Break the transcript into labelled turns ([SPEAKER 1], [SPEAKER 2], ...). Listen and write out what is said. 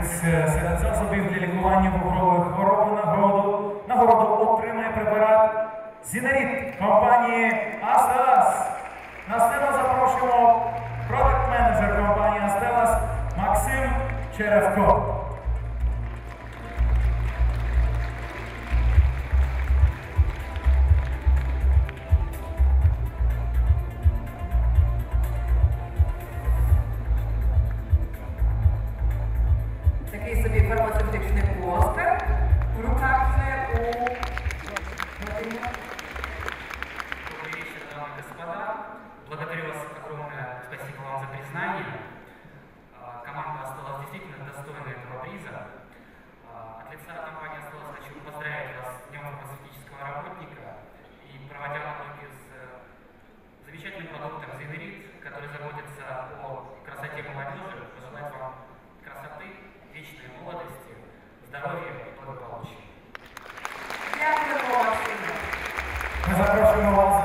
[SPEAKER 1] е, серед засобів для лікування вугрової хвороби нагороду. Нагороду отримає препарат Зінаріт компанії Астелас. На сцену запрошуємо продакт-менеджер компанії Астелас Максим Черевко.
[SPEAKER 2] Такий собі фармацевтичний плоскар. В руках це у Вадима.
[SPEAKER 3] Добрый вечер, дамы и господа. Благодарю вас огромное
[SPEAKER 2] Because I
[SPEAKER 1] don't know what